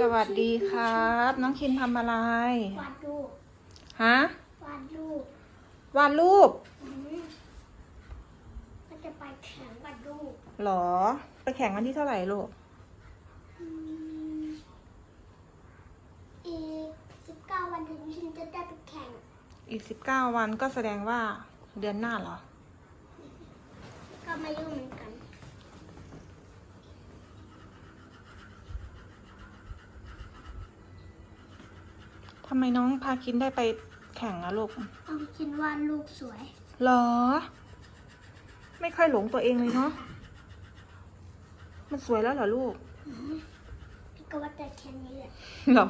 สวัสดีครับ น้องคินทำอะไร วาดรูปฮะ วาดรูปวาดรูปอืมก็จะไปแข่งวาดรูปหรอ ไปแข่งวันที่เท่าไหร่ลูก อืมอีกสิบเก้าวันถึงฉันจะได้ไปแข่งอีกสิบเก้าวันก็แสดงว่าเดือนหน้าเหรอ ก็ไม่รู้เหมือนกัน ทำไมน้องพาคินได้ไปแข่งอะลูกต้องคิดวาดรูปสวยหรอ ไม่ค่อยหลงตัวเองเลยเนาะ มันสวยแล้วเหรอลูกพี่ก็วาดได้แค่นี้แหละหรอ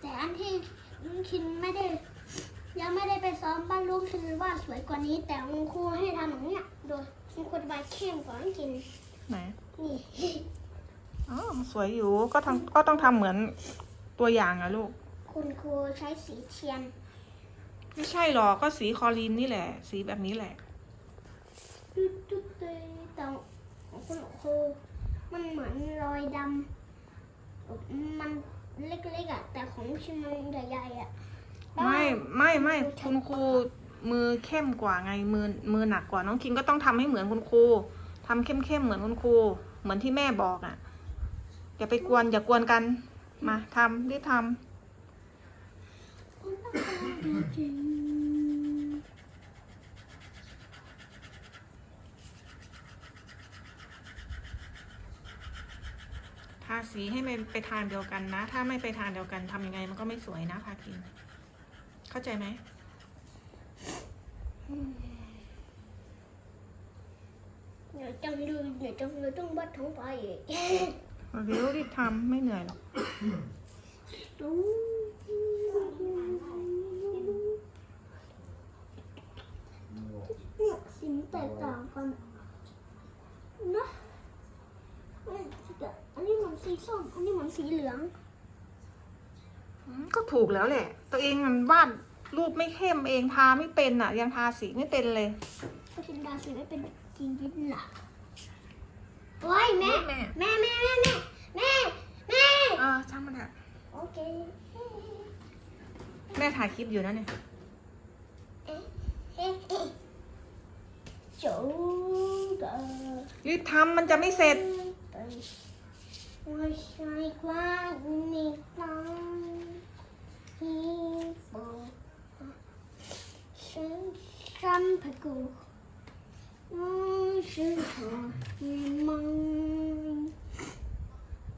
แต่อันที่คินไม่ได้ ยังไม่ได้ไปซ้อมบ้านลูกคินว่าดสวยกว่านี้ แต่คุณครูให้ทำอย่างเนี้ยโดยคุณครูวาดเข้มกว่าให้กินไหนนี่ อ๋อสวยอยู่ก็ทำก็ต้องทำเหมือนตัวอย่างอะลูก คุณครูใช้สีเทียน ไม่ใช่หรอกก็สีคอลีนนี่แหละ สีแบบนี้แหละตุ๊ดตุ๊ดเตยแต่ของคุณครูมันเหมือนรอยดำมันเล็กๆอะแต่ของชิมมันใหญ่ๆอะไม่ไม่ไม่คุณครูมือเข้มกว่าไงมือมือหนักกว่าน้องคิงก็ต้องทำให้เหมือนคุณครูทำเข้มเข้มๆเหมือนคุณครู เหมือนที่แม่บอกอะ อย่าไปกวนอย่ากวนกัน มาทำรีบทำทาสีให้มันไปทางเดียวกันนะ ถ้าไม่ไปทางเดียวกันทำยังไงมันก็ไม่สวยนะพาคิน เข้าใจไหมเดี๋ยวจังดูเดี๋ยวจังดูต้องวัดท้องฟ้าอีก เร็วรีบทำไม่เหนื่อยหรอกเนี่ยสีมันแตกต่างกันนะเอ้ยแต่อันนี้มันสีส้ม อันนี้มันสีเหลืองอืมก็ถูกแล้วแหละ ตัวเองมันวาดรูปไม่เข้มเองทาไม่เป็นอะ ยังทาสีไม่เป็นเลยก็เป็นดาวสีไม่เป็นจริงยินหล่ะ โอ้ยแม่แม่ แม่ แม่แม่แม่แม่แม่เออช่างมันเถอะโอเคแม่ถ่ายคลิปอยู่นะเนี่ยเอ๊ะเอ๊ะเอ๊ะโจ้ก็รีบทำมันจะไม่เสร็จว่าใช่กว่านี้ต้องฮีโบฉันฉันพกูว่าฉันขอให้ มัง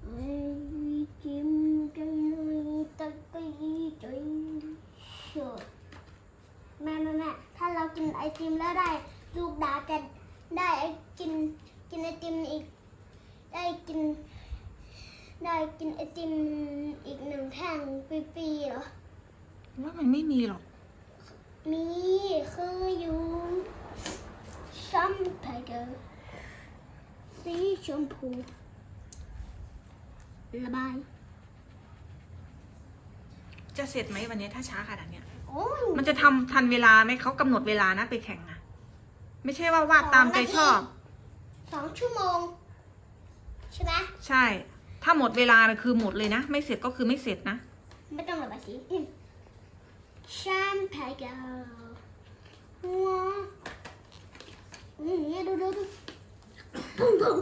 ไอซิมกันเลยตะกี้ใจเชื่อแม่แม่แม่ถ้าเรากินไอติมแล้วได้ ลูกดาจะได้ไอกินกินไอติมอีก ได้กิน ได้กินไอติมอีกหนึ่งแท่งฟรีๆเหรอ ว่ามันไม่มีหรอก มีคืออยู่ ซัมเพเกอร์สีชมพูระบายจะเสร็จไหมวันนี้ถ้าช้าขนาดเนี้ย โอ้ยมันจะทำทันเวลาไหมเขากำหนดเวลานะไปแข่งนะไม่ใช่ว่าวาดตามใจชอบ สองชั่วโมง ใช่ไหมใช่ ถ้าหมดเวลาน่ะคือหมดเลยนะ ไม่เสร็จก็คือไม่เสร็จนะ ไม่ต้องระบายสีซัมเพเกอร์ว้าวอืมเนี่ดูดูดูปุ้งปุ้ง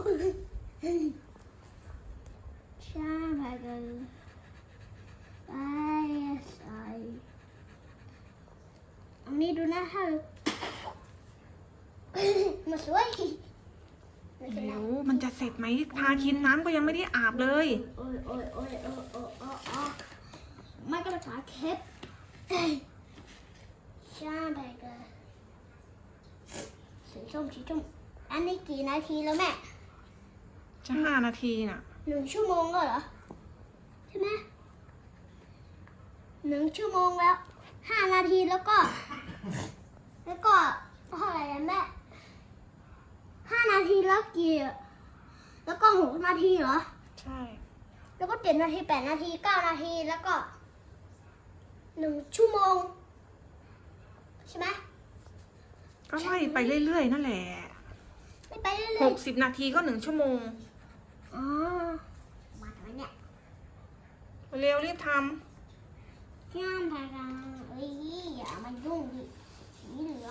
ซัมเพเกอร์ไอสไออันนี้ดูนะถ้ามาสวยเดี๋ยวมันจะเสร็จไหมพาคินน้ำก็ยังไม่ได้อาบเลยโอ้ยโอ้ยโอ้ยโอ้ยโอ้ยโอ้ยไม่ก็ภาษาเคปช่างไปกัน สีส้มสีส้มอันนี้กี่นาทีแล้วแม่ จะห้านาทีน่ะหนึ่งชั่วโมงก็เหรอ ใช่ไหมหนึ่งชั่วโมงแล้วห้านาทีแล้วก็ แล้วก็เท่าไหร่นะแม่ห้านาทีแล้วกี่แล้วก็หกนาทีเหรอ ใช่ แล้วก็เจ็ดนาทีแปดนาทีเก้านาทีแล้วก็หนึ่งชั่วโมง ใช่ไหม ก็ไล่ไปเรื่อย ๆ นั่นแหละหกสิบนาทีก็หนึ่งชั่วโมงอมาเนี่ยเร็วรีบทำ